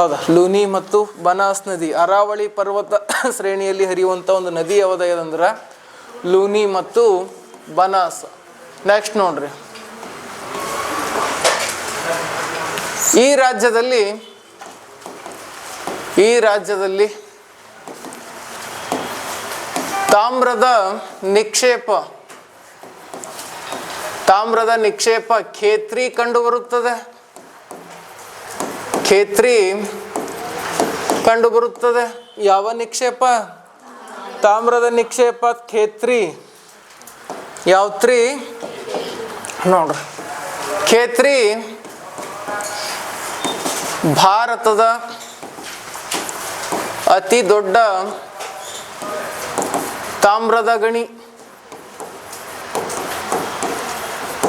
ಹೌದಾ? ಲೂನಿ ಮತ್ತು ಬನಾಸ್ ನದಿ, ಅರಾವಳಿ ಪರ್ವತ ಶ್ರೇಣಿಯಲ್ಲಿ ಹರಿಯುವಂಥ ಒಂದು ನದಿ ಯಾವ್ದು ಅಂದ್ರೆ ಲೂನಿ ಮತ್ತು ಬನಾಸ್. ನೆಕ್ಸ್ಟ್ ನೋಡ್ರಿ. ಈ ರಾಜ್ಯದಲ್ಲಿ ಈ ರಾಜ್ಯದಲ್ಲಿ ತಾಮ್ರದ ನಿಕ್ಷೇಪ ತಾಮ್ರದ ನಿಕ್ಷೇಪ ಖೇತ್ರಿ ಕಂಡು ಬರುತ್ತದೆ ಖೇತ್ರಿ ಕಂಡುಬರುತ್ತದೆ. ಯಾವ ನಿಕ್ಷೇಪ? ತಾಮ್ರದ ನಿಕ್ಷೇಪ ಖೇತ್ರಿ ಯಾವ್ತ್ರಿ ನೋಡ್ರಿ. ಖೇತ್ರಿ ಭಾರತದ ಅತಿ ದೊಡ್ಡ ತಾಮ್ರದ ಗಣಿ.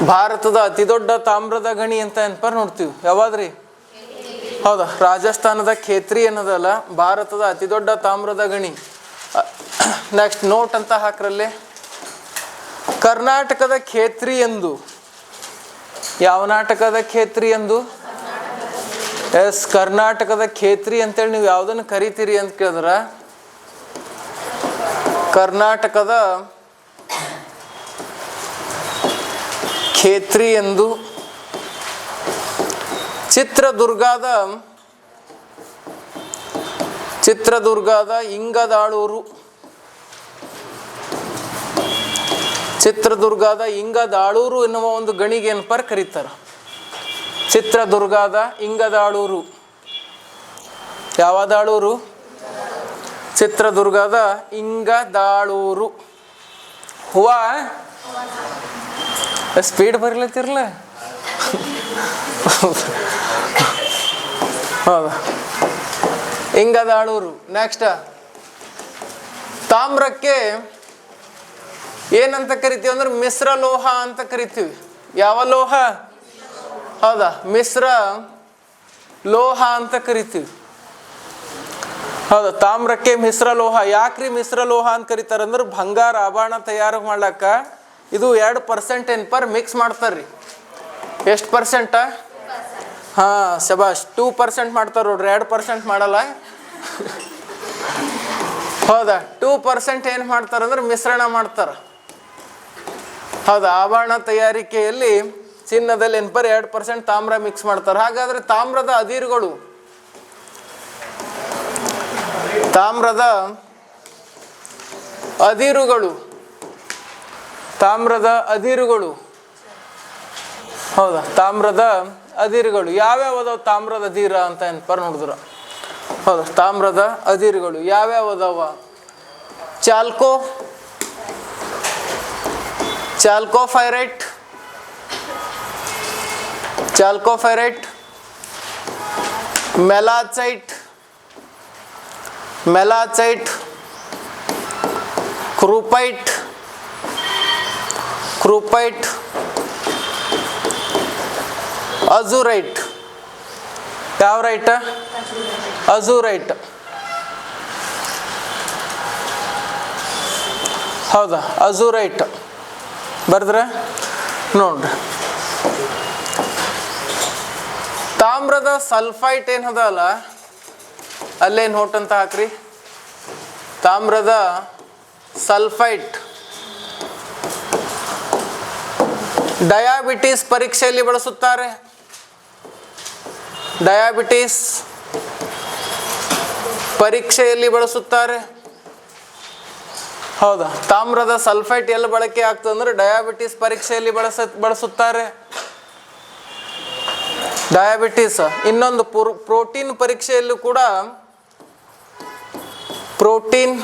ಭಾರತದ ಅತಿ ದೊಡ್ಡ ತಾಮ್ರದ ಗಣಿ ಅಂತ ಏನಪ್ಪ ನೋಡ್ತೀವಿ? ಯಾವಾದ್ರಿ? ಹೌದಾ, ರಾಜಸ್ಥಾನದ ಖೇತ್ರಿ ಅನ್ನೋದಲ್ಲ ಭಾರತದ ಅತಿ ದೊಡ್ಡ ತಾಮ್ರದ ಗಣಿ. ನೆಕ್ಸ್ಟ್ ನೋಟ್ ಅಂತ ಹಾಕ್ರಲ್ಲಿ. ಕರ್ನಾಟಕದ ಖೇತ್ರಿ ಎಂದು. ಯಾವ ನಾಟಕದ ಖೇತ್ರಿ ಎಂದು? ಎಸ್, ಕರ್ನಾಟಕದ ಖೇತ್ರಿ ಅಂತೇಳಿ ನೀವು ಯಾವುದನ್ನು ಕರಿತೀರಿ ಅಂತ ಕೇಳಿದ್ರ, ಕರ್ನಾಟಕದ ಖೇತ್ರಿ ಎಂದು ಚಿತ್ರದುರ್ಗದ ಚಿತ್ರದುರ್ಗದ ಇಂಗದಾಳೂರು. ಚಿತ್ರದುರ್ಗದ ಇಂಗದಾಳೂರು ಎನ್ನುವ ಒಂದು ಗಣಿಗೆ ಪರ ಕರೀತಾರೆ. ಚಿತ್ರದುರ್ಗದ ಇಂಗದಾಳೂರು. ಯಾವದಾಳೂರು? ಚಿತ್ರದುರ್ಗದ ಇಂಗದಾಳೂರು. ಹೂವ? ಸ್ಪೀಡ್ ಬರ್ಲತ್ತಿರ್ಲ? ಹೌದಾ? ಇಂಗದಾಳೂರು ನೆಕ್ಸ್ಟ್ ತಾಮ್ರಕ್ಕೆ ಏನಂತ ಕರಿತೀವಿ ಅಂದ್ರೆ ಮಿಶ್ರ ಲೋಹ ಅಂತ ಕರಿತೀವಿ. ಯಾವ ಲೋಹ? ಹೌದಾ? ಮಿಶ್ರ ಲೋಹ ಅಂತ ಕರಿತೀವಿ. ಹೌದಾ? ತಾಮ್ರಕ್ಕೆ ಮಿಶ್ರ ಲೋಹ. ಯಾಕ್ರಿ ಮಿಶ್ರ ಲೋಹ ಅಂತ ಕರಿತಾರಂದ್ರೆ ಬಂಗಾರ ಆಭರಣ ತಯಾರು ಮಾಡ್ಲಕ್ಕ ಇದು ಎರಡು ಪರ್ಸೆಂಟ್ ಏನು ಪರ್ ಮಿಕ್ಸ್ ಮಾಡ್ತಾರ್ರಿ. ಎಷ್ಟು ಪರ್ಸೆಂಟ ಹಾಂ, ಶಬಾಷ್ ಟೂ ಪರ್ಸೆಂಟ್ ಮಾಡ್ತಾರೆ ನೋಡ್ರಿ, ಎರಡು ಪರ್ಸೆಂಟ್ ಮಾಡಲ್ಲ. ಹೌದಾ? ಟೂ ಪರ್ಸೆಂಟ್ ಏನು ಮಾಡ್ತಾರೆ ಅಂದ್ರೆ ಮಿಶ್ರಣ ಮಾಡ್ತಾರೆ. ಹೌದಾ? ಆಭರಣ ತಯಾರಿಕೆಯಲ್ಲಿ ಚಿನ್ನದಲ್ಲಿ ಎನ್ಪರ್ ಎರಡು ಪರ್ಸೆಂಟ್ ತಾಮ್ರ ಮಿಕ್ಸ್ ಮಾಡ್ತಾರೆ. ಹಾಗಾದ್ರೆ ತಾಮ್ರದ ಅದಿರುಗಳು. ತಾಮ್ರದ ಅದಿರುಗಳು. ತಾಮ್ರದ ಅದಿರುಗಳು. ಹೌದಾ? ತಾಮ್ರದ ಅದಿರುಗಳು. ಯಾವ್ಯಾವ ತಾಮ್ರದ ಅದಿರ ಅಂತ ಏನಪ್ಪ ನೋಡಿದ್ರ? ಹೌದಾ? ತಾಮ್ರದ ಅದಿರುಗಳು. ಯಾವ್ಯಾವ ಅದಾವ? ಚಾಲ್ಕೋ? ಚಾಲ್ಕೋಫೈರೈಟ್? ಚಾಲ್ಕೋಫೈರೈಟ್? ಮೆಲಾಚೈಟ್? ಮೆಲಾಚೈಟ್? ಕ್ರೂಪೈಟ್? ಕ್ರೂಪೈಟ್? ಅಜುರೈಟ್. ಯಾವ ರೈಟ್? ಅಜುರೈಟ್. ಹೌದಾ? ಅಜುರೈಟ್. ಬರ್ದ್ರೆ ನೋಡ್ರಿ. ತಾಮ್ರದ ಸಲ್ಫೈಟ್ ಏನದಲ್ಲ ಅಲ್ಲೇ? ನೋಟ್ ಅಂತ ಹಾಕ್ರಿ? ತಾಮ್ರದ ಸಲ್ಫೈಟ್. ಡಯಾಬಿಟಿಸ್ ಪರೀಕ್ಷೆಯಲ್ಲಿ ಬಳಸುತ್ತಾರೆ. ಡಯಾಬಿಟಿಸ್ ಪರೀಕ್ಷೆಯಲ್ಲಿ ಬಳಸುತ್ತಾರೆ. ಹೌದಾ? ತಾಮ್ರದ ಸಲ್ಫೈಟ್ ಎಲ್ಲಿ ಬಳಕೆ ಆಗ್ತದೆ ಅಂದ್ರೆ ಡಯಾಬಿಟಿಸ್ ಪರೀಕ್ಷೆಯಲ್ಲಿ ಬಳಸ, ಬಳಸುತ್ತಾರೆ. ಡಯಾಬಿಟಿಸ್ ಇನ್ನೊಂದು ಪ್ರೋಟೀನ್ ಪರೀಕ್ಷೆಯಲ್ಲೂ ಕೂಡ ಪ್ರೋಟೀನ್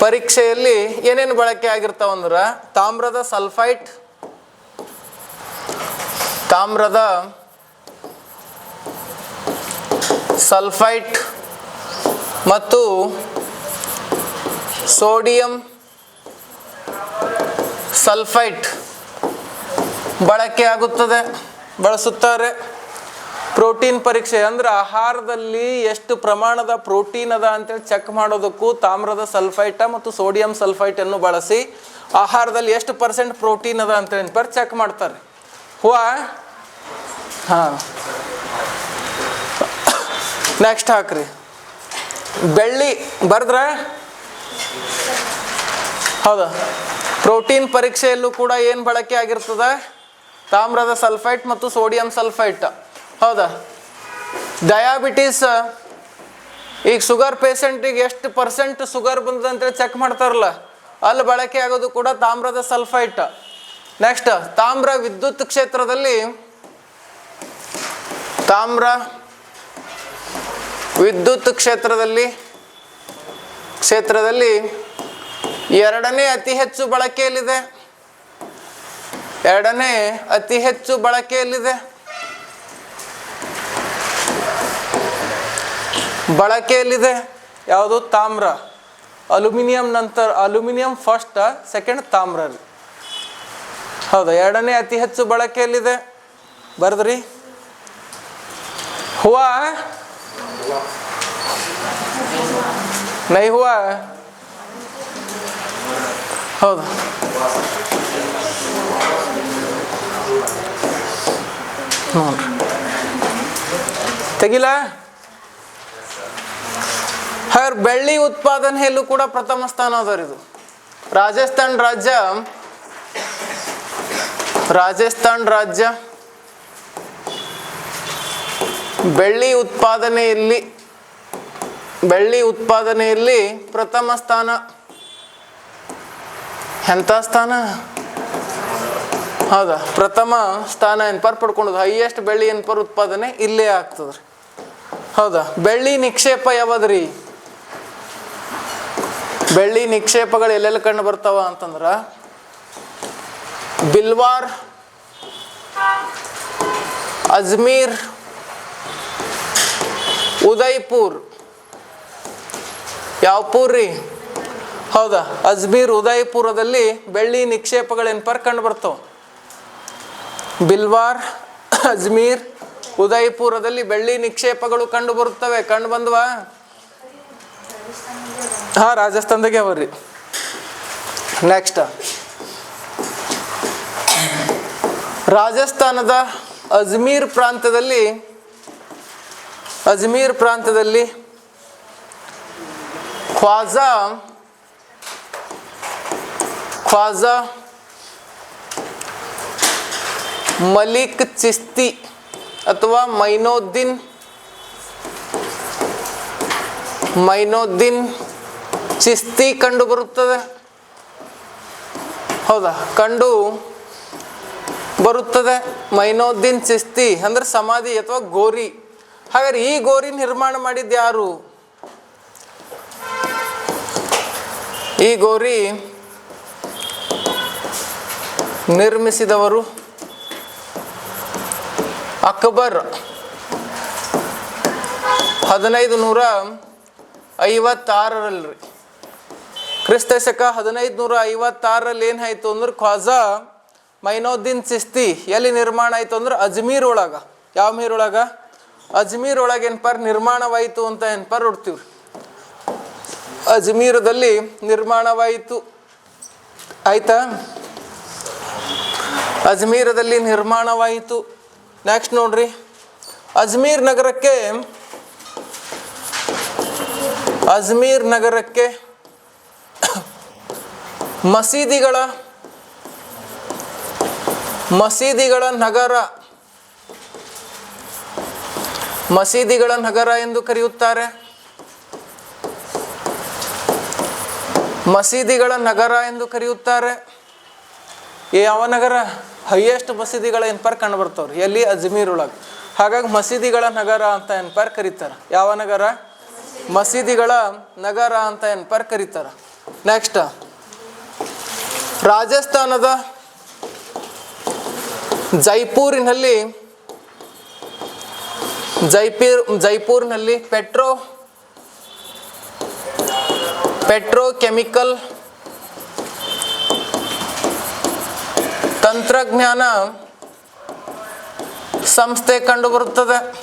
ಪರೀಕ್ಷೆಯಲ್ಲಿ ಏನೇನು ಬಳಕೆ ಆಗಿರ್ತಾವಂದ್ರೆ ತಾಮ್ರದ ಸಲ್ಫೈಟ್ ತಾಮ್ರದ ಸಲ್ಫೈಟ್ ಮತ್ತು ಸೋಡಿಯಂ ಸಲ್ಫೈಟ್ ಬಳಕೆ ಆಗುತ್ತದೆ, ಬಳಸುತ್ತಾರೆ. ಪ್ರೋಟೀನ್ ಪರೀಕ್ಷೆ ಅಂದ್ರೆ ಆಹಾರದಲ್ಲಿ ಎಷ್ಟು ಪ್ರಮಾಣದ ಪ್ರೋಟೀನ್ ಅದ ಅಂತೇಳಿ ಚೆಕ್ ಮಾಡೋದಕ್ಕೂ ತಾಮ್ರದ ಸಲ್ಫೈಟ ಮತ್ತು ಸೋಡಿಯಂ ಸಲ್ಫೈಟನ್ನು ಬಳಸಿ ಆಹಾರದಲ್ಲಿ ಎಷ್ಟು ಪರ್ಸೆಂಟ್ ಪ್ರೋಟೀನ್ ಅದ ಅಂತೇಳಿ ಚೆಕ್ ಮಾಡ್ತಾರೆ. ಹೂವ ಹಾಂ. ನೆಕ್ಸ್ಟ್ ಹಾಕ್ರಿ. ಬೆಳ್ಳಿ ಬರ್ದ್ರ? ಹೌದಾ? ಪ್ರೋಟೀನ್ ಪರೀಕ್ಷೆಯಲ್ಲೂ ಕೂಡ ಏನು ಬಳಕೆ ಆಗಿರ್ತದೆ? ತಾಮ್ರದ ಸಲ್ಫೈಟ್ ಮತ್ತು ಸೋಡಿಯಂ ಸಲ್ಫೈಟ್ ಹೌದಾ? ಡಯಾಬಿಟೀಸ್ ಈಗ ಶುಗರ್ ಪೇಷಂಟಿಗೆ ಎಷ್ಟು ಪರ್ಸೆಂಟ್ ಶುಗರ್ ಬಂದದಂತೇಳಿ ಚೆಕ್ ಮಾಡ್ತಾರಲ್ಲ ಅಲ್ಲಿ ಬಳಕೆ ಆಗೋದು ಕೂಡ ತಾಮ್ರದ ಸಲ್ಫೈಟ್ ನೆಕ್ಸ್ಟ್ ತಾಮ್ರ ವಿದ್ಯುತ್ ಕ್ಷೇತ್ರದಲ್ಲಿ ತಾಮ್ರ ವಿದ್ಯುತ್ ಕ್ಷೇತ್ರದಲ್ಲಿ ಕ್ಷೇತ್ರದಲ್ಲಿ ಎರಡನೇ ಅತಿ ಹೆಚ್ಚು ಬಳಕೆಯಲ್ಲಿದೆ. ಎರಡನೇ ಅತಿ ಹೆಚ್ಚು ಬಳಕೆಯಲ್ಲಿದೆ. ಬಳಕೆಯಲ್ಲಿದೆ ಯಾವುದು? ತಾಮ್ರ. ಅಲ್ಯೂಮಿನಿಯಂ ನಂತರ, ಅಲ್ಯೂಮಿನಿಯಂ ಫಸ್ಟ್ ಸೆಕೆಂಡ್ ತಾಮ್ರ ರೀ ಹೌದಾ, ಎರಡನೇ ಅತಿ ಹೆಚ್ಚು ಬಳಕೆಯಲ್ಲಿದೆ ಬರ್ದ್ರಿ. ಹೂವ? ನೈ ಹೂವ? ಹೌದು. ನೋಡ್ರಿ. ತೆಗಿಲ? ಬೆಳ್ಳಿ ಉತ್ಪಾದನೆಯಲ್ಲೂ ಕೂಡ ಪ್ರಥಮ ಸ್ಥಾನ ಅದ ಇದು. ರಾಜಸ್ಥಾನ್ ರಾಜ್ಯ ರಾಜಸ್ಥಾನ್ ರಾಜ್ಯ ಬೆಳ್ಳಿ ಉತ್ಪಾದನೆಯಲ್ಲಿ ಬೆಳ್ಳಿ ಉತ್ಪಾದನೆಯಲ್ಲಿ ಪ್ರಥಮ ಸ್ಥಾನ. ಎಂಥ ಸ್ಥಾನ? ಹೌದಾ? ಪ್ರಥಮ ಸ್ಥಾನ ಎನ್ಪರ್ ಪಡ್ಕೊಂಡು ಹೈಯೆಸ್ಟ್ ಬೆಳ್ಳಿ ಎನ್ಪರ್ ಉತ್ಪಾದನೆ ಇಲ್ಲೇ ಆಗ್ತದ್ರಿ. ಹೌದಾ? ಬೆಳ್ಳಿ ನಿಕ್ಷೇಪ ಯಾವದ್ರಿ? ಬೆಳ್ಳಿ ನಿಕ್ಷೇಪಗಳು ಎಲ್ಲೆಲ್ಲಿ ಕಂಡು ಬರ್ತಾವ ಅಂತಂದ್ರ ಬಿಲ್ವಾರ್ ಅಜ್ಮೀರ್ ಉದಯ್ಪುರ್ ಯಾವ ರೀ ಹೌದಾ? ಅಜ್ಮೀರ್ ಉದಯ್ಪುರದಲ್ಲಿ ಬೆಳ್ಳಿ ನಿಕ್ಷೇಪಗಳೇನ್ಪರ್ ಕಂಡು ಬರ್ತವೆ? ಬಿಲ್ವಾರ್, ಅಜ್ಮೀರ್, ಉದಯ್ಪುರದಲ್ಲಿ ಬೆಳ್ಳಿ ನಿಕ್ಷೇಪಗಳು ಕಂಡು ಬರುತ್ತವೆ. ಕಂಡು ಬಂದ್ವಾ? ಹಾ, ರಾಜಸ್ಥಾನದಾಗೆ ಅವ್ರಿ ನೆಕ್ಸ್ಟ್ ರಾಜಸ್ಥಾನದ ಅಜ್ಮೀರ್ ಪ್ರಾಂತ್ಯದಲ್ಲಿ ಅಜ್ಮೀರ್ ಪ್ರಾಂತ್ಯದಲ್ಲಿ ಖ್ವಾಜಾ ಖ್ವಾಜಾ ಮಲಿಕ್ ಚಿಸ್ತಿ ಅಥವಾ ಮೈನೋದ್ದೀನ್ ಮೈನೋದ್ದೀನ್ ಚಿಸ್ತಿ ಕಂಡು ಬರುತ್ತದೆ ಹೌದಾ? ಕಂಡು ಬರುತ್ತದೆ. ಮೈನೋದ್ದೀನ್ ಚಿಸ್ತಿ ಅಂದ್ರೆ ಸಮಾಧಿ ಅಥವಾ ಗೋರಿ. ಹಾಗಾದ್ರೆ ಈ ಗೋರಿ ನಿರ್ಮಾಣ ಮಾಡಿದ್ದು ಯಾರು? ಈ ಗೋರಿ ನಿರ್ಮಿಸಿದವರು ಅಕ್ಬರ್. ಹದಿನೈದು ನೂರ ಐವತ್ತಾರರಲ್ರಿ ಕ್ರಿಸ್ತಶಕ ಹದಿನೈದು ನೂರ ಐವತ್ತಾರರಲ್ಲಿ ಏನಾಯ್ತು ಅಂದ್ರೆ ಖ್ವಾಜಾ ಮೈನೋದ್ದೀನ್ ಚಿಸ್ತಿ ಎಲ್ಲಿ ನಿರ್ಮಾಣ ಆಯಿತು ಅಂದ್ರೆ ಅಜ್ಮೀರ್ ಒಳಗ. ಯಾವ ಮೀರ್ ಒಳಗ? ಅಜ್ಮೀರ್ ಒಳಗೆ ಏನ್ಪರ್ ನಿರ್ಮಾಣವಾಯಿತು ಅಂತ ಏನ್ಪರ್ ಉಡ್ತೀವ್ರಿ ಅಜ್ಮೀರದಲ್ಲಿ ನಿರ್ಮಾಣವಾಯಿತು. ಆಯ್ತಾ? ಅಜ್ಮೀರದಲ್ಲಿ ನಿರ್ಮಾಣವಾಯಿತು. ನೆಕ್ಸ್ಟ್ ನೋಡ್ರಿ. ಅಜ್ಮೀರ್ ನಗರಕ್ಕೆ ಅಜ್ಮೀರ್ ನಗರಕ್ಕೆ ಮಸೀದಿಗಳ ಮಸೀದಿಗಳ ನಗರ. ಮಸೀದಿಗಳ ನಗರ ಎಂದು ಕರೆಯುತ್ತಾರೆ. ಮಸೀದಿಗಳ ನಗರ ಎಂದು ಕರೆಯುತ್ತಾರೆ. ಯಾವ ನಗರ? ಹೈಯೆಸ್ಟ್ ಮಸೀದಿಗಳ ಎನ್ಪರ್ ಕಂಡು ಬರ್ತಾವ್ರಿ ಎಲ್ಲಿ? ಅಜ್ಮೀರ್ ಒಳಗೆ ಹಾಗಾಗಿ ಮಸೀದಿಗಳ ನಗರ ಅಂತ ಎನ್ಪರ್ ಕರೀತಾರೆ. ಯಾವ ನಗರ? ಮಸೀದಿಗಳ ನಗರ ಅಂತ ಎನ್ಪರ್ ಕರೀತಾರೆ. ನೆಕ್ಸ್ಟ್ ರಾಜಸ್ಥಾನದ ಜೈಪುರಿನಲ್ಲಿ ಜೈಪುರ್ ಜೈಪುರ್ನಲ್ಲಿ ಪೆಟ್ರೋ ಪೆಟ್ರೋಕೆಮಿಕಲ್ ತಂತ್ರಜ್ಞಾನ ಸಂಸ್ಥೆ ಕಂಡುಬರುತ್ತದೆ.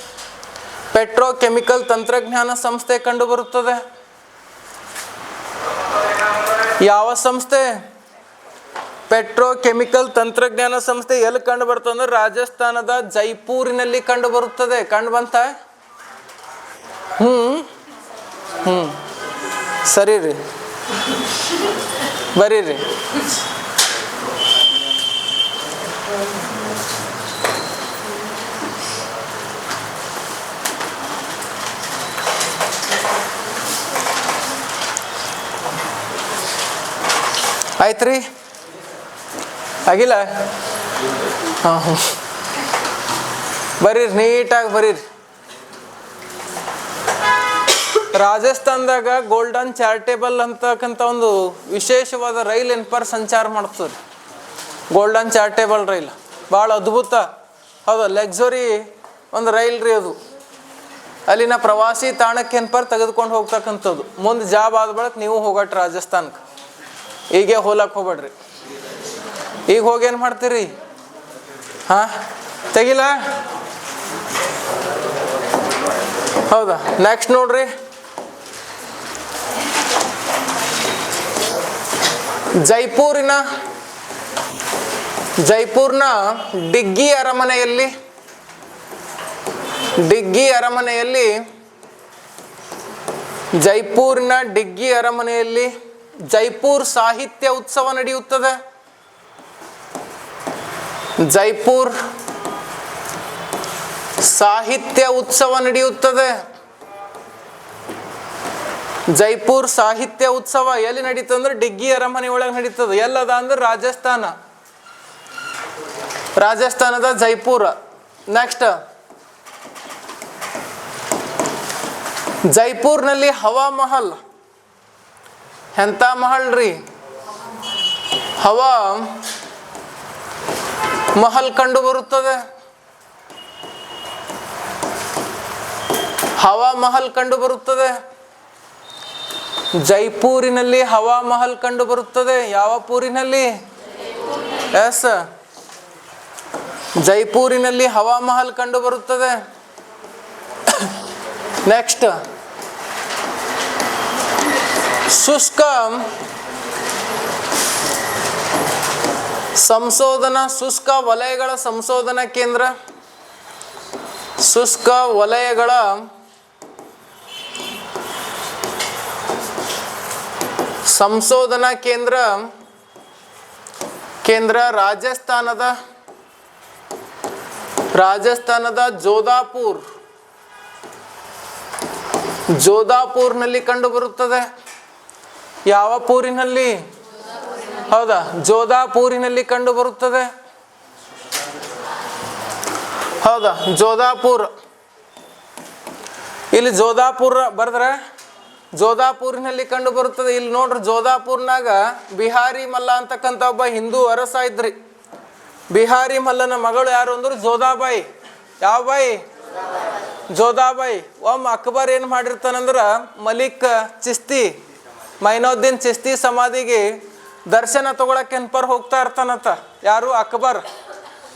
ಪೆಟ್ರೋಕೆಮಿಕಲ್ ತಂತ್ರಜ್ಞಾನ ಸಂಸ್ಥೆ ಕಂಡುಬರುತ್ತದೆ. ಯಾವ ಸಂಸ್ಥೆ? ಪೆಟ್ರೋಕೆಮಿಕಲ್ ತಂತ್ರಜ್ಞಾನ ಸಂಸ್ಥೆ ಎಲ್ಲಿ ಕಂಡು ಅಂದ್ರೆ ರಾಜಸ್ಥಾನದ ಜೈಪುರಿನಲ್ಲಿ ಕಂಡು ಬರುತ್ತದೆ ಕಂಡು ಬಂತ? ಹ್ಞೂ ಹ್ಞೂ ಸರಿ ರೀ. ಬರೀರಿ ಆಯ್ತು ರೀ ಆಗಿಲ್ಲ ಹಾಂ. ಹ್ಞೂ ಬರೀರಿ, ನೀಟಾಗಿ ಬರೀರಿ. ರಾಜಸ್ಥಾನದಾಗ ಗೋಲ್ಡನ್ ಚಾರಿಟೇಬಲ್ ಅಂತಕ್ಕಂಥ ಒಂದು ವಿಶೇಷವಾದ ರೈಲ್ ಎನ್ಪರ್ ಸಂಚಾರ ಮಾಡ್ತದೆ. Golden charitable rail. ಭಾಳ ಅದ್ಭುತ. ಹೌದು ಲಕ್ಸುರಿ ಒಂದು ರೈಲ್ ರೀ ಅದು. ಅಲ್ಲಿನ ಪ್ರವಾಸಿ ತಾಣಕ್ಕೆ ಎನ್ಪರ್ ತೆಗೆದುಕೊಂಡು ಹೋಗ್ತಕ್ಕಂಥದ್ದು. ಮುಂದೆ ಜಾಬ್ ಆದ ಬಳಿಕ ನೀವು ಹೋಗಟ್ರಿ ರಾಜಸ್ಥಾನಕ್ಕೆ ಹೀಗೆ ಹೋಲಕ್ಕೆ ಹೋಗ್ಬೇಡ್ರಿ. ಈಗ ಹೋಗಿ ಏನು ಮಾಡ್ತೀರಿ? ಹಾಂ? ತೆಗಿಲ? ಹೌದಾ? ನೆಕ್ಸ್ಟ್ ನೋಡ್ರಿ. ಜೈಪುರಿನ, ಜೈಪುರ್ನ ಡಿಗ್ಗಿ ಅರಮನೆಯಲ್ಲಿ ಡಿಗ್ಗಿ ಅರಮನೆಯಲ್ಲಿ, ಜೈಪುರಿನ ಡಿಗ್ಗಿ ಅರಮನೆಯಲ್ಲಿ ಜೈಪುರ್ ಸಾಹಿತ್ಯ ಉತ್ಸವ ನಡೆಯುತ್ತದೆ. ಜೈಪುರ್ ಸಾಹಿತ್ಯ ಉತ್ಸವ ನಡೆಯುತ್ತದೆ. ಜೈಪುರ್ ಸಾಹಿತ್ಯ ಉತ್ಸವ ಎಲ್ಲಿ ನಡೀತದೆ ಅಂದ್ರೆ ಡಿಗ್ಗಿ ಅರಮನೆ ಒಳಗೆ ನಡೀತದೆ. ಎಲ್ಲದ ಅಂದ್ರೆ ರಾಜಸ್ಥಾನ. ರಾಜಸ್ಥಾನದ ಜೈಪುರ. ನೆಕ್ಸ್ಟ್ ಜೈಪುರ್ನಲ್ಲಿ ಹವಾ ಮಹಲ್ ಎಂಥ ಮಹಲ್ ರೀ? ಹವಾ ಮಹಲ್ ಕಂಡು ಬರುತ್ತದೆ ಹವಾ ಮಹಲ್ ಕಂಡು ಬರುತ್ತದೆ ಜೈಪುರಿನಲ್ಲಿ ಹವಾ ಮಹಲ್ ಕಂಡು ಬರುತ್ತದೆ ಯಾವ ಪೂರಿನಲ್ಲಿ? ಎಸ್. ಜೈಪುರಿನಲ್ಲಿ ಹವಾ ಮಹಲ್ ಕಂಡು ಬರುತ್ತದೆ ನೆಕ್ಸ್ಟ್. ಶುಷ್ಕ ಸಂಶೋಧನಾ ಶುಷ್ಕ ವಲಯಗಳ ಸಂಶೋಧನಾ ಕೇಂದ್ರ. ಶುಷ್ಕ ವಲಯಗಳ ಸಂಶೋಧನಾ ಕೇಂದ್ರ ಕೇಂದ್ರ ರಾಜಸ್ಥಾನದ ರಾಜಸ್ಥಾನದ ಜೋಧಾಪುರ್. ಜೋಧಾಪುರ್ನಲ್ಲಿ ಕಂಡುಬರುತ್ತದೆ. ಯಾವ ಪೂರಿನಲ್ಲಿ? ಹೌದಾ? ಜೋಧಾಪುರಿನಲ್ಲಿ ಕಂಡು ಬರುತ್ತದೆ ಹೌದಾ? ಜೋಧಾಪುರ್ ಇಲ್ಲಿ ಜೋಧಾಪುರ ಬರೆದ್ರೆ ಜೋಧಾಪುರಿನಲ್ಲಿ ಕಂಡು ಬರುತ್ತದೆ ಇಲ್ಲಿ ನೋಡ್ರಿ ಜೋಧಾಪುರ್ನಾಗ ಬಿಹಾರಿ ಮಲ್ಲ ಅಂತಕ್ಕಂಥ ಒಬ್ಬ ಹಿಂದೂ ಅರಸ ಇದ್ರಿ. ಬಿಹಾರಿ ಮಲ್ಲನ ಮಗಳು ಯಾರು ಅಂದ್ರು? ಜೋಧಾಬಾಯಿ ಯಾವ ಬಾಯಿ? ಜೋಧಾಬಾಯಿ ಒಮ್ಮ ಅಕ್ಬರ್ ಏನು ಮಾಡಿರ್ತಾನಂದ್ರ, ಮಲಿಕ್ ಚಿಸ್ತಿ, ಮೈನೋದ್ದೀನ್ ಚಿಸ್ತಿ ಸಮಾಧಿಗೆ ದರ್ಶನ ತಗೊಳಕ್ಕೆ ಎನ್ಪರ್ ಹೋಗ್ತಾ ಇರ್ತಾನಂತ? ಯಾರು? ಅಕ್ಬರ್.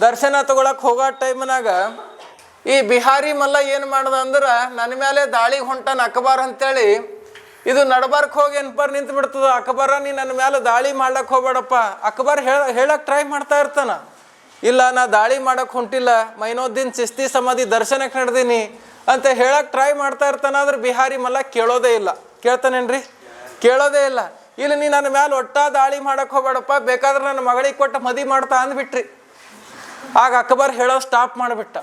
ದರ್ಶನ ತಗೊಳಕ್ ಹೋಗೋ ಟೈಮ್ನಾಗ ಈ ಬಿಹಾರಿ ಮಲ್ಲ ಏನು ಮಾಡ್ದ ಅಂದ್ರೆ ನನ್ನ ಮೇಲೆ ದಾಳಿಗೆ ಹೊಂಟಾನ ಅಕ್ಬರ್ ಅಂತೇಳಿ, ಇದು ನಡಬಾರ್ಕ್ ಹೋಗಿ ಎನ್ಪರ್ ನಿಂತು ಬಿಡ್ತದ? ಅಕ್ಬರ, ನೀ ನನ್ನ ಮೇಲೆ ದಾಳಿ ಮಾಡಕ್ ಹೋಗ್ಬೇಡಪ್ಪ. ಅಕ್ಬರ್ ಹೇಳ, ಹೇಳಕ್ ಟ್ರೈ ಮಾಡ್ತಾ ಇರ್ತಾನ. ಇಲ್ಲ, ನಾ ದಾಳಿ ಮಾಡಕ್ ಹೊಂಟಿಲ್ಲ. ಮೈನೋದ್ದೀನ್ ಚಿಸ್ತಿ ಸಮಾಧಿ ದರ್ಶನಕ್ಕೆ ನಡೆದೀನಿ ಅಂತ ಹೇಳಕ್ ಟ್ರೈ ಮಾಡ್ತಾ ಇರ್ತಾನ, ಆದ್ರೆ ಬಿಹಾರಿ ಮಲ್ಲ ಕೇಳೋದೇ ಇಲ್ಲ. ಕೇಳ್ತಾನೇನ್ರಿ? ಕೇಳೋದೇ ಇಲ್ಲ. ಇಲ್ಲಿ ನೀ ನನ್ನ ಮ್ಯಾಲ ಒಟ್ಟ ದಾಳಿ ಮಾಡಕ್ ಹೋಗ್ಬೇಡಪ್ಪ, ಬೇಕಾದ್ರೆ ನನ್ನ ಮಗಳಿಗೆ ಕೊಟ್ಟು ಮದಿ ಮಾಡ್ತಾ ಅಂದ್ಬಿಟ್ರಿ. ಆಗ ಅಕ್ಬರ್ ಹೇಳೋ ಸ್ಟಾಪ್ ಮಾಡಿಬಿಟ್ಟ.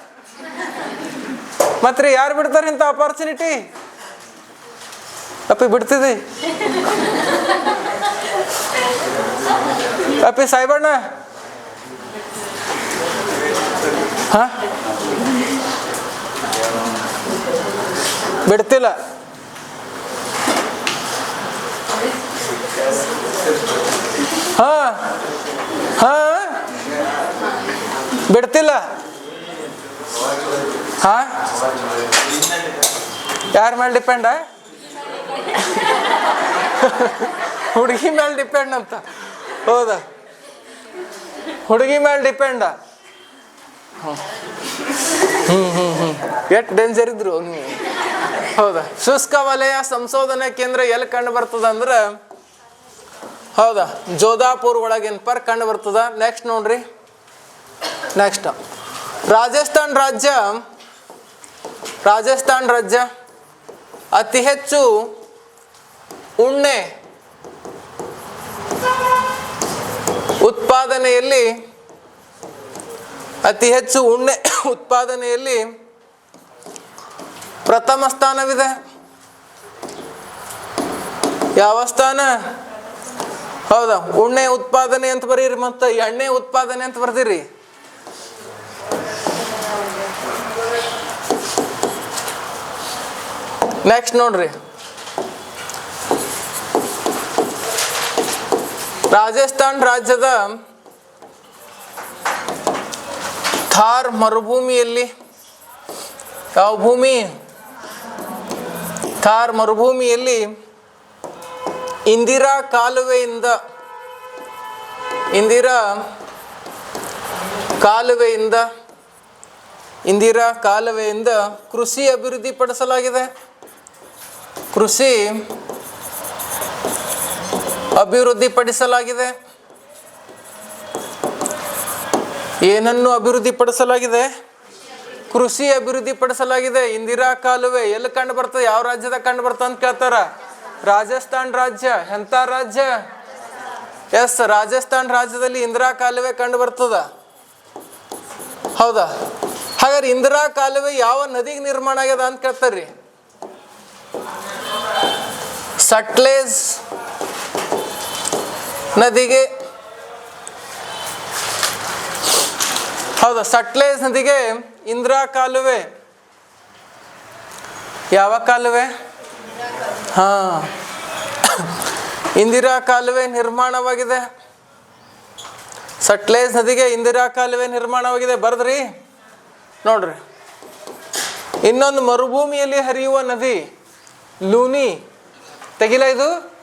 ಮತ್ರಿ, ಯಾರು ಬಿಡ್ತಾರೆ ಇಂಥ ಅಪಾರ್ಚುನಿಟಿ ಅಪ್ಪಿ, ಬಿಡ್ತಿದ್ದಿ? ಅಪ್ಪಿ, ಸಾಯ್ಬಣ್ಣ. ಹಾ? ಬಿಡ್ತಿಲ್ಲ. ಹಾ ಹಾ, ಬಿಡ್ತಿಲ್ಲ. ಹಾ? ಯಾರ ಮೇಲೆ ಡಿಪೆಂಡ? ಹುಡುಗಿ ಮೇಲೆ ಡಿಪೆಂಡ್ ಅಂತ. ಹೌದ? ಹುಡುಗಿ ಮೇಲೆ ಡಿಪೆಂಡ. ಹ್ಞೂ ಎಷ್ಟು ಡೇಂಜರ್ ಇದ್ರು ಹೌದಾ? ಶುಷ್ಕ ವಲಯ ಸಂಶೋಧನಾ ಕೇಂದ್ರ ಎಲ್ಲಿ ಕಂಡು ಬರ್ತದ ಅಂದ್ರೆ ಹೌದಾ? ಜೋಧಾಪುರ್ ಪರ್ ಕಂಡು ಬರ್ತದ? ನೆಕ್ಸ್ಟ್ ನೋಡ್ರಿ. ನೆಕ್ಸ್ಟ್ ರಾಜಸ್ಥಾನ್ ರಾಜ್ಯ. ರಾಜಸ್ಥಾನ್ ರಾಜ್ಯ. ಅತಿ ಹೆಚ್ಚು ಉಣ್ಣೆ ಉತ್ಪಾದನೆಯಲ್ಲಿ ಅತಿ ಹೆಚ್ಚು ಉಣ್ಣೆ ಉತ್ಪಾದನೆಯಲ್ಲಿ ಪ್ರಥಮ ಸ್ಥಾನವಿದೆ. ಯಾವ ಸ್ಥಾನ? ಹೌದಾ? ಉಣ್ಣೆ ಉತ್ಪಾದನೆ ಅಂತ ಬರೀರಿ ಮತ್ತು ಎಣ್ಣೆ ಉತ್ಪಾದನೆ ಅಂತ ಬರ್ದಿರಿ. ನೆಕ್ಸ್ಟ್ ನೋಡ್ರಿ. ರಾಜಸ್ಥಾನ್ ರಾಜ್ಯದ ಥಾರ್ ಮರುಭೂಮಿಯಲ್ಲಿ ಯಾವ ಭೂಮಿ? ಥಾರ್ ಮರುಭೂಮಿಯಲ್ಲಿ ಇಂದಿರಾ ಕಾಲುವೆಯಿಂದ ಇಂದಿರಾ ಕಾಲುವೆಯಿಂದ ಇಂದಿರಾ ಕಾಲುವೆಯಿಂದ ಕೃಷಿ ಅಭಿವೃದ್ಧಿಪಡಿಸಲಾಗಿದೆ ಕೃಷಿ ಅಭಿವೃದ್ಧಿಪಡಿಸಲಾಗಿದೆ ಏನನ್ನು ಅಭಿವೃದ್ಧಿಪಡಿಸಲಾಗಿದೆ ಕೃಷಿ ಅಭಿವೃದ್ಧಿಪಡಿಸಲಾಗಿದೆ ಇಂದಿರಾ ಕಾಲುವೆ ಎಲ್ಲಿ ಕಂಡು ಬರ್ತದೆ? ಯಾವ ರಾಜ್ಯದಾಗ ಕಂಡು ಬರ್ತದೆ ಅಂತ ಕೇಳ್ತಾರ? ರಾಜಸ್ಥಾನ್ ರಾಜ್ಯ ಎಂಥ ರಾಜ್ಯ? ಎಸ್, ರಾಜಸ್ಥಾನ್ ರಾಜ್ಯದಲ್ಲಿ ಇಂದಿರಾ ಕಾಲುವೆ ಕಂಡು ಬರ್ತದ? ಹೌದಾ? ಹಾಗಾದ್ರೆ ಇಂದಿರಾ ಕಾಲುವೆ ಯಾವ ನದಿಗೆ ನಿರ್ಮಾಣ ಆಗ್ಯದ ಅಂತ ಕೇಳ್ತಾರ್ರಿ. ಸಟ್ಲೇಜ್ ನದಿಗೆ, ಹೌದಾ? ಸಟ್ಲೇಜ್ ನದಿಗೆ ಇಂದಿರಾ ಕಾಲುವೆ, ಯಾವ ಕಾಲುವೆ? ಹಾ. ಇಂದಿರಾ ಕಾಲುವೆ ನಿರ್ಮಾಣವಾಗಿದೆ. ಸಟ್ಲೇಜ್ ನದಿಗೆ ಇಂದಿರಾ ಕಾಲುವೆ ನಿರ್ಮಾಣವಾಗಿದೆ. ಬರದ್ರಿ. ನೋಡ್ರಿ. ಇನ್ನೊಂದು ಮರುಭೂಮಿಯಲ್ಲಿ ಹರಿಯುವ ನದಿ ಲೂನಿ. ತೆಗಿಲ ಇದು?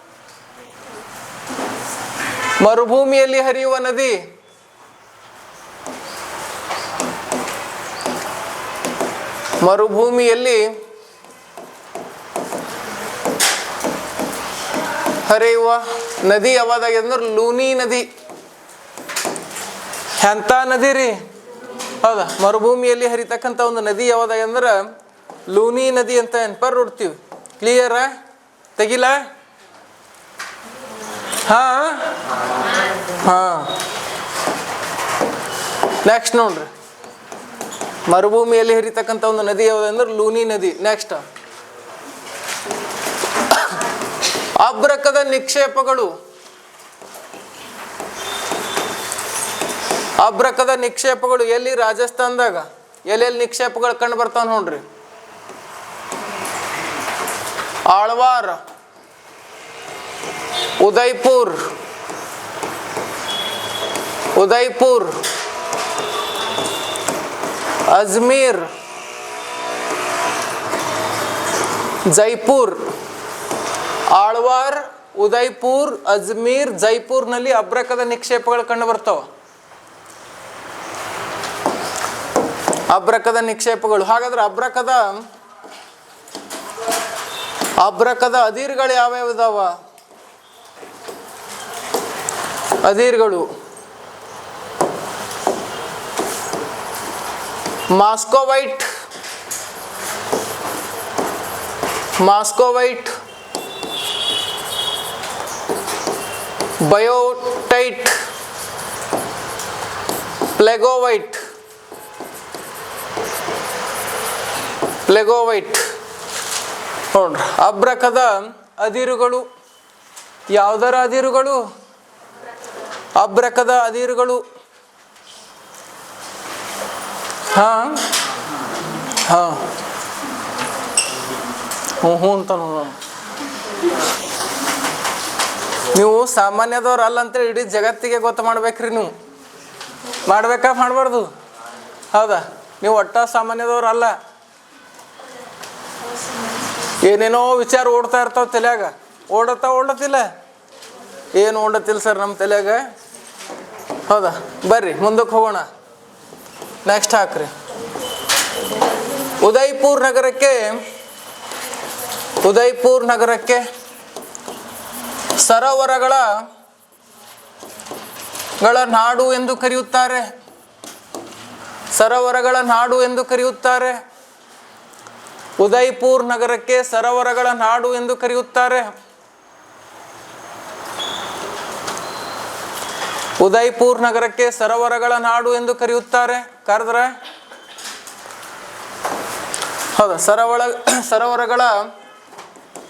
ಮರುಭೂಮಿಯಲ್ಲಿ ಹರಿಯುವ ನದಿ. ಮರುಭೂಮಿಯಲ್ಲಿ ಹರಿಯುವ ನದಿ ಯಾವ್ದಾಗ ಅಂದ್ರೆ ಲೂನಿ ನದಿ. ಎಂಥ ನದಿ ರೀ? ಹೌದಾ? ಮರುಭೂಮಿಯಲ್ಲಿ ಹರಿತಕ್ಕಂಥ ಒಂದು ನದಿ ಯಾವ್ದಾಗ ಅಂದ್ರೆ ಲೂನಿ ನದಿ ಅಂತ ನೆನಪರ್ ನೋಡ್ತೀವಿ ಕ್ಲಿಯರ ತೆಗಿಲ? ಹಾ? ಹಾ. ನೆಕ್ಸ್ಟ್ ನೋಡ್ರಿ. ಮರುಭೂಮಿಯಲ್ಲಿ ಹರಿತಕ್ಕಂಥ ಒಂದು ನದಿ ಯಾವುದಂದ್ರೆ ಲೂನಿ ನದಿ. ನೆಕ್ಸ್ಟ್ ಅಬ್ರಕದ ನಿಕ್ಷೇಪಗಳು. ಅಬ್ರಕದ ನಿಕ್ಷೇಪಗಳು ಎಲ್ಲಿ? ರಾಜಸ್ಥಾನದಾಗ. ಎಲ್ಲೆಲ್ಲಿ ನಿಕ್ಷೇಪಗಳು ಕಂಡು ಬರ್ತಾವ ನೋಡ್ರಿ. ಆಳ್ವಾರ್. ಉದಯ್ಪುರ್ ಉದಯ್ಪುರ್ ಅಜ್ಮೀರ್. ಜೈಪುರ್. ಆಳ್ವಾರ್ ಉದಯ್ಪುರ್ ಅಜ್ಮೀರ್, ಜೈಪುರ್ನಲ್ಲಿ ಅಬ್ರಕದ ನಿಕ್ಷೇಪಗಳು ಕಂಡು ಬರ್ತಾವ. ಅಬ್ರಕದ ನಿಕ್ಷೇಪಗಳು. ಹಾಗಾದ್ರೆ ಅಬ್ರಕದ ಅಬ್ರಕದ ಅದಿರ್ಗಳು ಯಾವ್ಯಾವ ಇದಾವ? ಅದಿರ್ಗಳು ಮಾಸ್ಕೋವೈಟ್. ಮಾಸ್ಕೋವೈಟ್. ಬಯೋಟೈಟ್ ಪ್ಲೆಗೋವೈಟ್ ಪ್ಲೆಗೋವೈಟ್ ನೋಡ್ರಿ, ಅಬ್ರಕದ ಅದಿರುಗಳು, ಯಾವುದರ ಅದಿರುಗಳು? ಅಬ್ರಕದ ಅದಿರುಗಳು. ಹಾ? ಹಾ. ಹ್ಞೂ ಹ್ಞೂ ಅಂತ ನೋಡೋಣ. ನೀವು ಸಾಮಾನ್ಯದವ್ರು ಅಲ್ಲ ಅಂತೇಳಿ ಇಡೀ ಜಗತ್ತಿಗೆ ಗೊತ್ತು ಮಾಡ್ಬೇಕ್ರಿ ನೀವು. ಮಾಡ್ಬೇಕಾ? ಮಾಡಬಾರ್ದು. ಹೌದಾ? ನೀವು ಒಟ್ಟ ಸಾಮಾನ್ಯದವ್ರು ಅಲ್ಲ. ಏನೇನೋ ವಿಚಾರ ಓಡ್ತಾ ಇರ್ತಾವ ತಲೆಯಾಗ. ಓಡತ್ತ ಓಡತ್ತಿಲ್ಲ. ಏನು ಓಡತ್ತಿಲ್ಲ ಸರ್ ನಮ್ಮ ತಲೆಯಾಗ? ಹೌದಾ? ಬರ್ರಿ, ಮುಂದಕ್ಕೆ ಹೋಗೋಣ. ನೆಕ್ಸ್ಟ್ ಹಾಕ್ರಿ. ಉದಯ್ಪುರ್ ನಗರಕ್ಕೆ ಉದಯ್ಪುರ್ ನಗರಕ್ಕೆ ಸರೋವರಗಳ ಗಳ ನಾಡು ಎಂದು ಕರೆಯುತ್ತಾರೆ. ಸರೋವರಗಳ ನಾಡು ಎಂದು ಕರೆಯುತ್ತಾರೆ. ಉದಯ್ಪುರ್ ನಗರಕ್ಕೆ ಸರೋವರಗಳ ನಾಡು ಎಂದು ಕರೆಯುತ್ತಾರೆ. ಉದಯ್ಪುರ್ ನಗರಕ್ಕೆ ಸರೋವರಗಳ ನಾಡು ಎಂದು ಕರೆಯುತ್ತಾರೆ. ಕರೆದ್ರೆ? ಹೌದಾ ಸರೋವರ ಸರೋವರಗಳ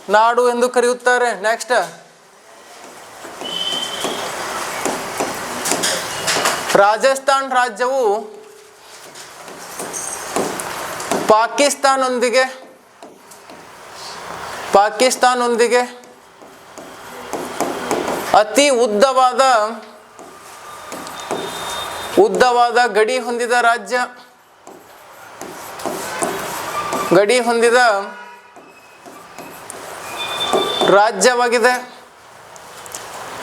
ನಾಡು ಎಂದು ಕರೆಯುತ್ತಾರೆ. ನೆಕ್ಸ್ಟ್ ರಾಜಸ್ಥಾನ್ ರಾಜ್ಯವು ಪಾಕಿಸ್ತಾನೊಂದಿಗೆ ಪಾಕಿಸ್ತಾನೊಂದಿಗೆ ಅತಿ ಉದ್ದವಾದ ಉದ್ದವಾದ ಗಡಿ ಹೊಂದಿದ ರಾಜ್ಯ, ಗಡಿ ಹೊಂದಿದ ರಾಜ್ಯವಾಗಿದೆ.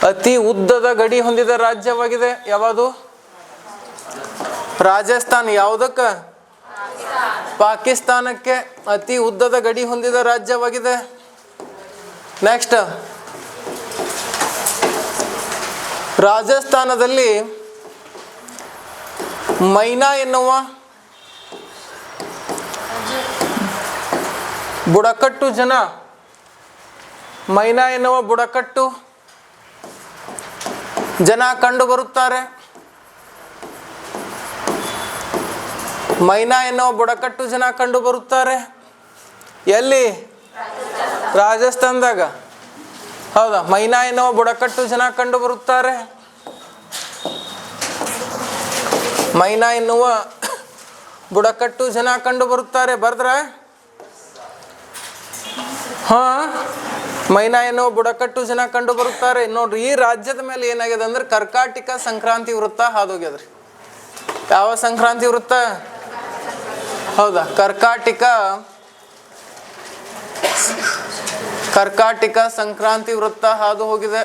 ಅತಿ ಉದ್ದದ ಗಡಿ ಹೊಂದಿದ ರಾಜ್ಯವಾಗಿದೆ ಯಾವುದು? ರಾಜಸ್ಥಾನ್ ಯಾವುದಕ್ಕೆ? ಪಾಕಿಸ್ತಾನಕ್ಕೆ ಅತಿ ಉದ್ದದ ಗಡಿ ಹೊಂದಿದ ರಾಜ್ಯವಾಗಿದೆ. ನೆಕ್ಸ್ಟ್ ರಾಜಸ್ಥಾನದಲ್ಲಿ ಮೈನಾ ಎನ್ನುವ ಬುಡಕಟ್ಟು ಜನ, ಮೈನಾ ಎನ್ನುವ ಬುಡಕಟ್ಟು ಜನ ಕಂಡು ಬರುತ್ತಾರೆ. ಮೈನಾ ಎನ್ನುವ ಬುಡಕಟ್ಟು ಜನ ಕಂಡು ಬರುತ್ತಾರೆ. ಎಲ್ಲಿ? ರಾಜಸ್ಥಾನದಾಗ. ಹೌದಾ? ಮೈನಾ ಎನ್ನುವ ಬುಡಕಟ್ಟು ಜನ ಕಂಡು ಬರುತ್ತಾರೆ. ಮೈನಾ ಎನ್ನುವ ಬುಡಕಟ್ಟು ಜನ ಕಂಡು ಬರುತ್ತಾರೆ. ಬರ್ದ್ರ? ಹಾ? ಮೈನಾ ಎನ್ನುವ ಬುಡಕಟ್ಟು ಜನ ಕಂಡು ಬರುತ್ತಾರೆ. ನೋಡ್ರಿ, ಈ ರಾಜ್ಯದ ಮೇಲೆ ಏನಾಗಿದೆ ಅಂದ್ರೆ ಕರ್ಕಾಟಿಕ ಸಂಕ್ರಾಂತಿ ವೃತ್ತ ಹಾದೋಗ್ಯದ್ರಿ. ಯಾವ ಸಂಕ್ರಾಂತಿ ವೃತ್ತ? ಹೌದಾ? ಕರ್ಕಾಟಿಕ ಕರ್ಕಾಟಿಕ ಸಂಕ್ರಾಂತಿ ವೃತ್ತ ಹಾದು ಹೋಗಿದೆ.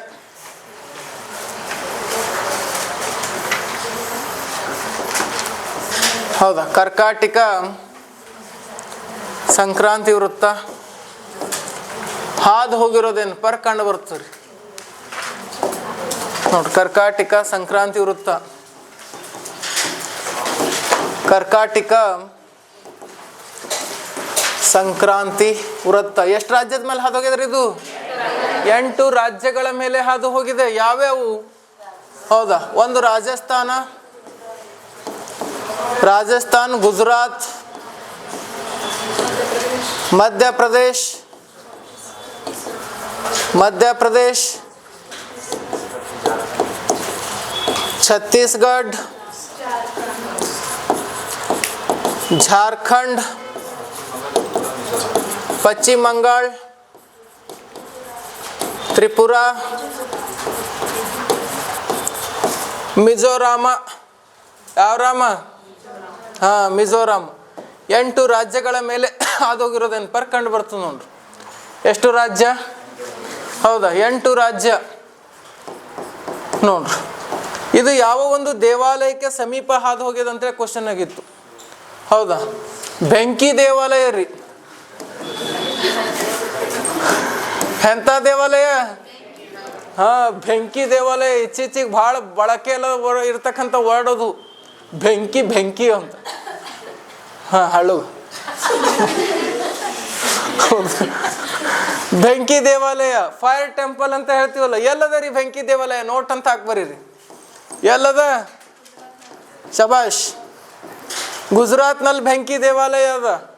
ಹೌದಾ? ಕರ್ಕಾಟಿಕ ಸಂಕ್ರಾಂತಿ ವೃತ್ತ ಹಾದು ಹೋಗಿರೋದೇನು? ಪರ್ ಕಂಡು ಬರ್ತದೆ ನೋಡಿ, ಕರ್ಕಾಟಿಕ ಸಂಕ್ರಾಂತಿ ವೃತ್ತ. ಕರ್ಕಾಟಿಕ ಸಂಕ್ರಾಂತಿ ವೃತ್ತ ಎಷ್ಟು ರಾಜ್ಯದ ಮೇಲೆ ಹಾದು ಹೋಗಿದ್ರಿ ಇದು ಎಂಟು ರಾಜ್ಯಗಳ ಮೇಲೆ ಹಾದು ಹೋಗಿದೆ ಯಾವ್ಯಾವು ಹೌದಾ ಒಂದು ರಾಜಸ್ಥಾನ ರಾಜಸ್ಥಾನ್ ಗುಜರಾತ್ ಮಧ್ಯಪ್ರದೇಶ್ ಮಧ್ಯಪ್ರದೇಶ್ ಛತ್ತೀಸ್ಗಢ झारखंड ಪಶ್ಚಿಮ ಬಂಗಾಳ, ತ್ರಿಪುರ, ಮಿಜೋರಾಮ ಯಾವ ರಾಮ ಹಾಂ, ಮಿಜೋರಾಮ್. ಎಂಟು ರಾಜ್ಯಗಳ ಮೇಲೆ ಆದೋಗಿರೋದು ನೆನಪರ್ ಕಂಡು ಬರ್ತದೆ ನೋಡ್ರಿ. ಎಷ್ಟು ರಾಜ್ಯ? ಹೌದಾ, ಎಂಟು ರಾಜ್ಯ. ನೋಡ್ರಿ. ಇದು ಯಾವ ಒಂದು ದೇವಾಲಯಕ್ಕೆ ಸಮೀಪ ಹಾದು ಹೋಗ್ಯದಂತೇಳಿ ಕ್ವಶನ್ ಆಗಿತ್ತು. ಹೌದಾ? ಬೆಂಕಿ ದೇವಾಲಯ ರೀ. ಎಂಥ ದೇವಾಲಯ? ಹಾ, ಬೆಂಕಿ ದೇವಾಲಯ. ಇಚ್ಚಿಚ್ಚಿಗೆ ಭಾಳ ಬಳಕೆ ಎಲ್ಲ ಇರ್ತಕ್ಕಂಥ ವರ್ಡ್ ಅದು. ಬೆಂಕಿ ಬೆಂಕಿ ಅಂತ. ಹಾ, ಹಳ್ಳು. ಬೆಂಕಿ ದೇವಾಲಯ ಫೈರ್ ಟೆಂಪಲ್ ಅಂತ ಹೇಳ್ತೀವಲ್ಲ, ಎಲ್ಲದ ರೀ ಬೆಂಕಿ ದೇವಾಲಯ? ನೋಟ್ ಅಂತ ಹಾಕ್ಬರೀ ಎಲ್ಲದ? ಶಬಾಷ್. ಗುಜರಾತ್ನಲ್ಲಿ ಬೆಂಕಿ ದೇವಾಲಯ ಅದ.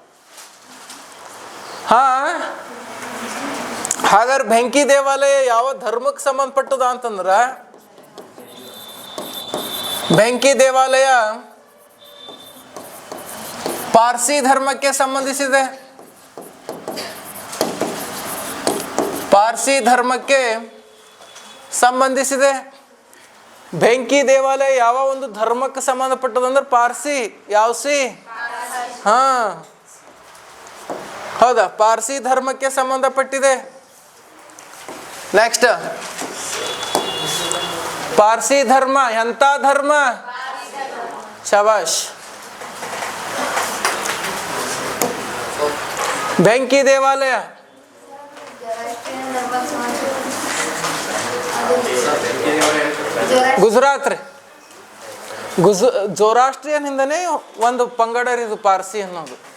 ಹಾ ಹಾಗಾದ್ರೆ ಬೆಂಕಿ ದೇವಾಲಯ ಯಾವ ಧರ್ಮಕ್ಕೆ ಸಂಬಂಧಪಟ್ಟದ ಅಂತಂದ್ರ? ಬೆಂಕಿ ದೇವಾಲಯ ಪಾರ್ಸಿ ಧರ್ಮಕ್ಕೆ ಸಂಬಂಧಿಸಿದೆ. ಪಾರ್ಸಿ ಧರ್ಮಕ್ಕೆ ಸಂಬಂಧಿಸಿದೆ. ಬೆಂಕಿ ದೇವಾಲಯ ಯಾವ ಒಂದು ಧರ್ಮಕ್ಕೆ ಸಂಬಂಧಪಟ್ಟದಂದ್ರೆ ಪಾರ್ಸಿ ಯಾವ ಸಿ ಹಾ. ಹೌದಾ? ಪಾರ್ಸಿ ಧರ್ಮಕ್ಕೆ ಸಂಬಂಧಪಟ್ಟಿದೆ. ನೆಕ್ಸ್ಟ್ ಪಾರ್ಸಿ ಧರ್ಮ ಎಂಥ ಧರ್ಮ? ಶಬಾಷ್. ಬೆಂಕಿ ದೇವಾಲಯ. ಗುಜರಾತ್ ರೀ. ಗುಜ ಜೋರಾಷ್ಟ್ರಿಯನ್ನಿಂದನೇ ಒಂದು ಪಂಗಡ ರೀ ಇದು ಪಾರ್ಸಿ ಅನ್ನೋದು.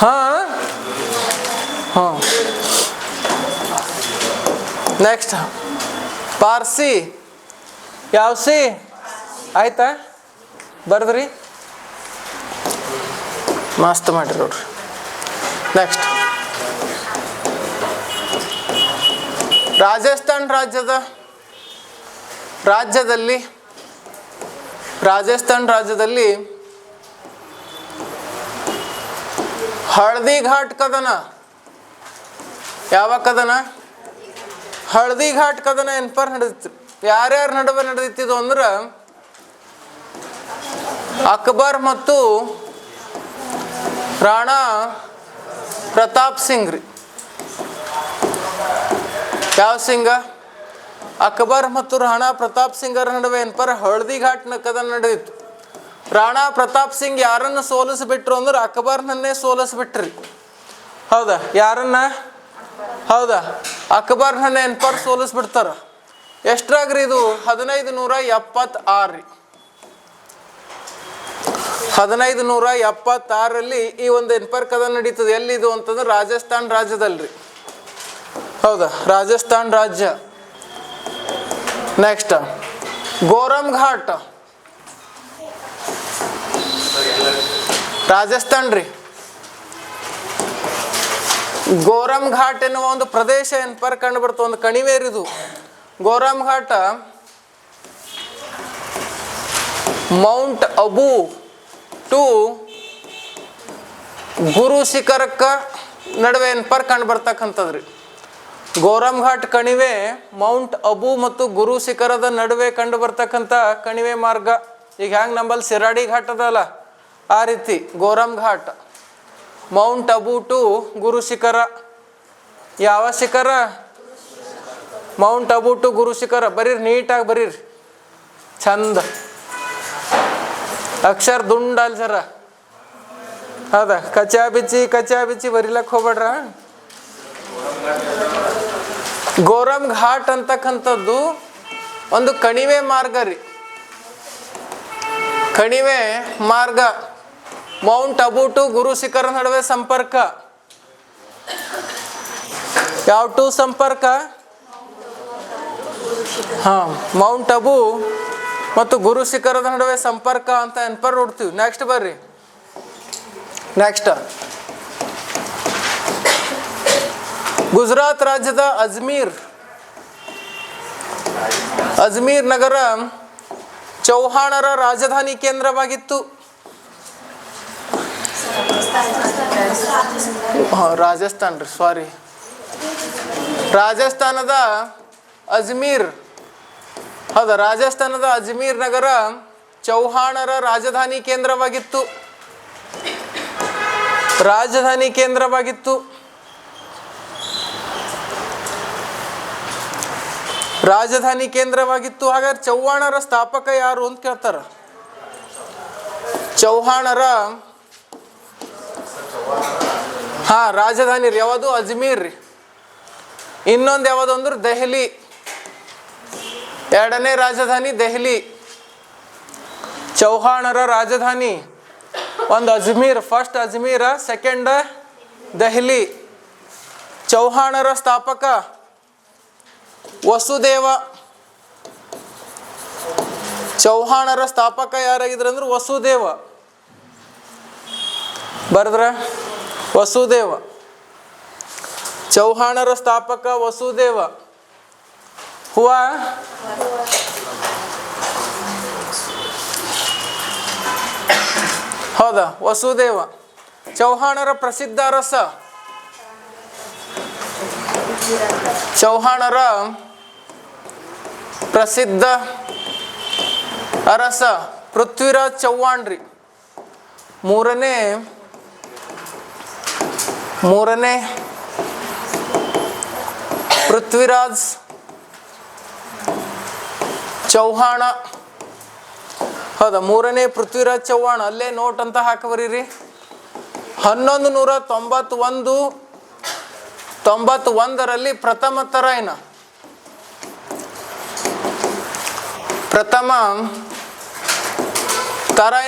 ಹಾ ಹಾ ನೆಕ್ಸ್ಟ್ ಪಾರ್ಸಿ ಯಾವ ಸಿ ಆಯ್ತಾ ಬರ್ದ್ರಿ ಮಸ್ತ್ ಮಾಡಿರಿ ನೋಡ್ರಿ. ನೆಕ್ಸ್ಟ್ ರಾಜಸ್ಥಾನ್ ರಾಜ್ಯದ ರಾಜ್ಯದಲ್ಲಿ ರಾಜಸ್ಥಾನ್ ರಾಜ್ಯದಲ್ಲಿ ಹಳದಿ ಘಾಟ್ ಕದನ? ಯಾವ ಕದನ? ಹಳದಿ ಘಾಟ್ ಕದನ ಎನ್ಪರ್ ನಡೆದಿತ್ತು? ಯಾರ್ಯಾರ ನಡುವೆ ನಡೆದಿತ್ತಿದು ಅಂದ್ರೆ ಅಕ್ಬರ್ ಮತ್ತು ರಾಣಾ ಪ್ರತಾಪ್ ಸಿಂಗ್ ರೀ. ಯಾವ ಸಿಂಗ? ಅಕ್ಬರ್ ಮತ್ತು ರಾಣಾ ಪ್ರತಾಪ್ ಸಿಂಗರ ನಡುವೆ ಏನ್ಪರ್ ಹಳದಿ ಘಾಟ್ ಕದನ ನಡೆದಿತ್ತು. ರಾಣಾ ಪ್ರತಾಪ್ ಸಿಂಗ್ ಯಾರನ್ನ ಸೋಲಿಸ್ಬಿಟ್ರು ಅಂದ್ರೆ ಅಕ್ಬರ್ನನ್ನೇ ಸೋಲಿಸ್ಬಿಟ್ರಿ. ಹೌದಾ? ಯಾರನ್ನ? ಹೌದಾ? ಅಕ್ಬರ್ನನ್ನೇ ಎನ್ಪರ್ ಸೋಲಿಸ್ಬಿಡ್ತಾರ. ಎಷ್ಟ್ರಾಗ್ರಿ ಇದು? ಹದಿನೈದು ನೂರ ಎಪ್ಪತ್ತಾರು ರೀ. ಹದಿನೈದು ನೂರ ಎಪ್ಪತ್ತಾರಲ್ಲಿ ಈ ಒಂದು ಎನ್ಪರ್ ಕದ ನಡೀತದೆ. ಎಲ್ಲಿದು ಅಂತಂದ್ರೆ ರಾಜಸ್ಥಾನ್ ರಾಜ್ಯದಲ್ರಿ. ಹೌದಾ? ರಾಜಸ್ಥಾನ್ ರಾಜ್ಯ. ನೆಕ್ಸ್ಟ್ ಗೋರಂ ಘಾಟ್ ರಾಜಸ್ಥಾನ್ ರೀ. ಗೋರಮ್ ಘಾಟ್ ಎನ್ನುವ ಒಂದು ಪ್ರದೇಶ ಎನ್ಪರ್ ಕಂಡು ಬರ್ತದೆ ಒಂದು ಕಣಿವೇರಿದು. ಗೋರಮ್ ಘಾಟ ಮೌಂಟ್ ಅಬು ಟು ಗುರು ಶಿಖರಕ್ಕ ನಡುವೆ ಎನ್ಪರ್ ಕಂಡು ಬರ್ತಕ್ಕಂಥದ್ರಿ. ಗೋರಮ್ ಘಾಟ್ ಕಣಿವೆ, ಮೌಂಟ್ ಅಬು ಮತ್ತು ಗುರು ಶಿಖರದ ನಡುವೆ ಕಂಡು ಬರ್ತಕ್ಕಂಥ ಕಣಿವೆ ಮಾರ್ಗ. ಈಗ ಹ್ಯಾಂಗ ನಂಬಲ್ಲಿ ಸಿರಾಡಿ ಘಾಟ್ ಅದಲ್ಲ. ಆ ರೀತಿ ಗೋರಮ್ ಘಾಟ್ ಮೌಂಟ್ ಅಬು ಟು ಗುರು ಶಿಖರ. ಯಾವ ಶಿಖರ? ಮೌಂಟ್ ಅಬು ಟು ಗುರು ಶಿಖರ. ಬರೀರಿ, ನೀಟಾಗಿ ಬರೀರಿ. ಚಂದ ಅಕ್ಷರ ದುಂಡ ಅಲ್ ಸರ ಹೌದಾ? ಕಚಾ ಬಿಚ್ಚಿ ಕಚಾ ಬಿಚ್ಚಿ ಬರಿಲಕ್ ಹೋಗ್ಬೇಡ್ರ? ಗೋರಮ್ ಘಾಟ್ ಅಂತಕ್ಕಂಥದ್ದು ಒಂದು ಕಣಿವೆ ಮಾರ್ಗ ರೀ. ಕಣಿವೆ ಮಾರ್ಗ. ಮೌಂಟ್ ಅಬು ಟು ಗುರು ಶಿಖರ ನಡುವೆ ಸಂಪರ್ಕ. ಯಾವ ಟು ಸಂಪರ್ಕ? ಹಾ ಮೌಂಟ್ ಅಬು ಮತ್ತು ಗುರು ಶಿಖರದ ನಡುವೆ ಸಂಪರ್ಕ ಅಂತ ಎನ್ಪರ್ ನೋಡ್ತೀವಿ ನೆಕ್ಸ್ಟ್ ಬರ್ರಿ. ನೆಕ್ಸ್ಟ್ ಗುಜರಾತ್ ರಾಜ್ಯದ ಅಜ್ಮೀರ್. ಅಜ್ಮೀರ್ ನಗರ ಚೌಹಾಣರ ರಾಜಧಾನಿ ಕೇಂದ್ರವಾಗಿತ್ತು. ರಾಜಸ್ಥಾನ್ ರೀ ಸಾರಿ ರಾಜಸ್ಥಾನದ ಅಜ್ಮೀರ್, ಹೌದಾ? ರಾಜಸ್ಥಾನದ ಅಜ್ಮೀರ್ ನಗರ ಚೌಹಾಣರ ರಾಜಧಾನಿ ಕೇಂದ್ರವಾಗಿತ್ತು. ರಾಜಧಾನಿ ಕೇಂದ್ರವಾಗಿತ್ತು. ರಾಜಧಾನಿ ಕೇಂದ್ರವಾಗಿತ್ತು. ಹಾಗಾದ್ರೆ ಚೌಹಾಣರ ಸ್ಥಾಪಕ ಯಾರು ಅಂತ ಕೇಳ್ತಾರ? ಚೌಹಾಣರ ಹಾ, ರಾಜಧಾನಿ ರೀ, ಯಾವುದು? ಅಜ್ಮೀರ್ ರೀ. ಇನ್ನೊಂದು ಯಾವುದು ಅಂದ್ರೆ ದೆಹಲಿ. ಎರಡನೇ ರಾಜಧಾನಿ ದೆಹಲಿ. ಚೌಹಾಣರ ರಾಜಧಾನಿ. ಒಂದು ಅಜ್ಮೀರ್ ಫಸ್ಟ್ ಅಜ್ಮೀರ ಸೆಕೆಂಡ್ ದೆಹಲಿ. ಚೌಹಾಣರ ಸ್ಥಾಪಕ ವಸುದೇವ. ಚೌಹಾಣರ ಸ್ಥಾಪಕ ಯಾರಾಗಿದ್ರಂದ್ರೆ ವಸುದೇವ. ಬರದ್ರ ವಸುದೇವ. ಚೌಹಾಣರ ಸ್ಥಾಪಕ ವಸುದೇವ. ಹೂವ? ಹೌದಾ, ವಸುದೇವ. ಚೌಹಾಣರ ಪ್ರಸಿದ್ಧ ರಸ? ಚೌಹಾಣರ ಪ್ರಸಿದ್ಧ ಅರಸ ಪೃಥ್ವಿರಾಜ್ ಚೌಹಾಣ್ರಿ ಮೂರನೇ ಮೂರನೇ ಪೃಥ್ವಿರಾಜ್ ಚೌಹಾಣ. ಹೌದಾ, ಮೂರನೇ ಪೃಥ್ವಿರಾಜ್ ಚೌಹಾಣ. ಅಲ್ಲೇ ನೋಟ್ ಅಂತ ಹಾಕಬರೀರಿ. ಹನ್ನೊಂದು ನೂರ ತೊಂಬತ್ತೊಂದು, ತೊಂಬತ್ತೊಂದರಲ್ಲಿ ಪ್ರಥಮ ತರಾಯಿನ. ಪ್ರಥಮ ತರಾಯಿನ